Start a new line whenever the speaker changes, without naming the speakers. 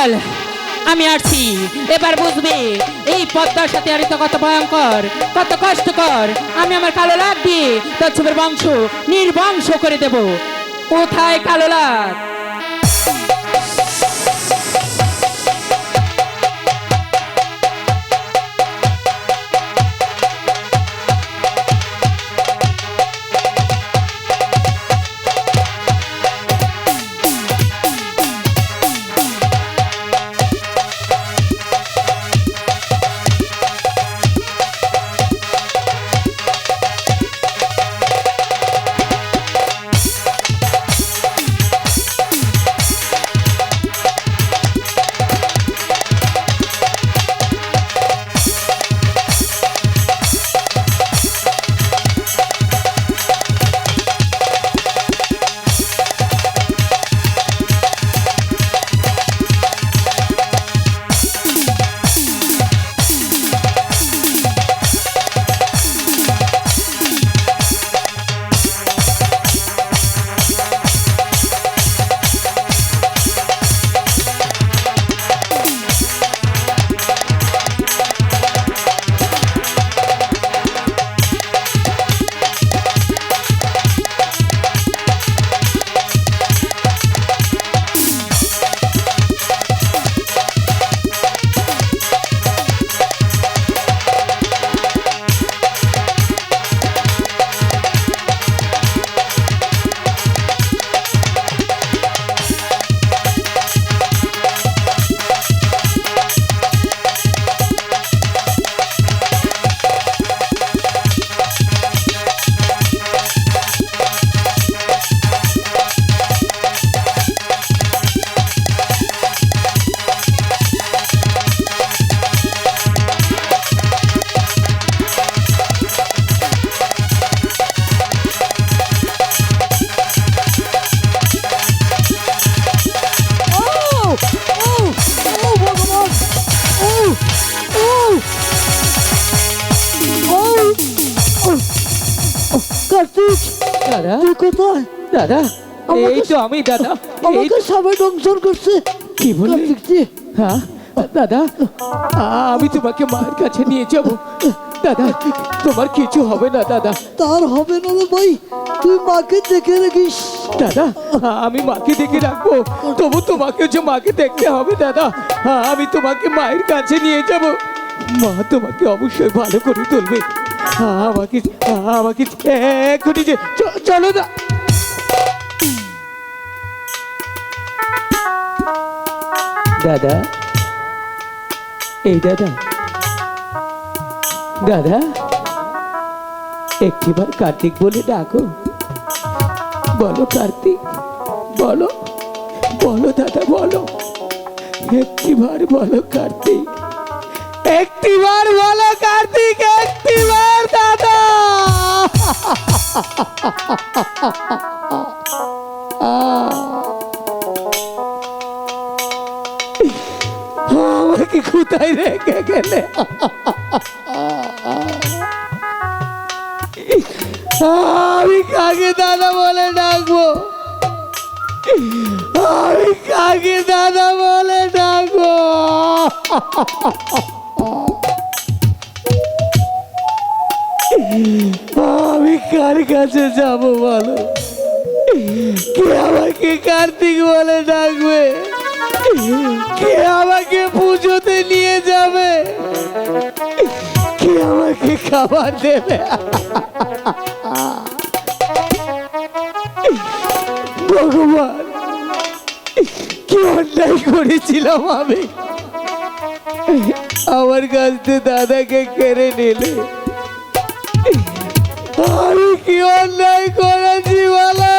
চল আমি আরছি। এবার বুঝবি, এই পদ্মার সাথে আরিত কত ভয়ঙ্কর, কত কষ্টকর। আমি আমার কালো লাগ দিয়ে তোর ছবির বংশ নির্বংশ করে দেব। কোথায় কালো লাভ?
কার্তিক!
দাদা?
তুই কোথায়?
দাদা এই তো আমি দাদা।
আমাকে সবাই দংশন করছে।
কি বললি? হ্যাঁ? দাদা আমি তোমাকে মায়ের কাছে নিয়ে যাব। দাদা তোমার কিছু হবে না দাদা।
তার হবে না রে ভাই। তুই মাকে দেখে রাখিস।
দাদা আমি মাকে দেখে রাখব। তবু তোমাকে যে মাকে দেখতে হবে দাদা আমি তোমাকে মায়ের কাছে নিয়ে যাব। মা তোমাকে অবশ্যই ভালো করে তুলবে। চলো না দাদা, এই দাদা। দাদা, একটিবার কার্তিক বলে ডাকো। বলো কার্তিক, বলো বলো দাদা, বলো। একটিবার বলো কার্তিক। একটিবার বলো কার্তিক, একটিবার দাদা। আমাকে কোথায় রেখে গেলে? আমি কাকে দাদা বলে ডাকবো? আমি কাকে দাদা বলে ডাকবো? আমি কার কাছে যাব বলো? কে আমাকে কার্তিক বলে ডাকবে? কে আমাকে পুজোতে নিয়ে যাবে? কে আমাকে খাবার দেবে? ভগবান, কি অন্যায় করেছিলাম আমি? আমার কাছ দাদাকে কেড়ে নিলে। আমি কি অন্যায় করেছি বলা?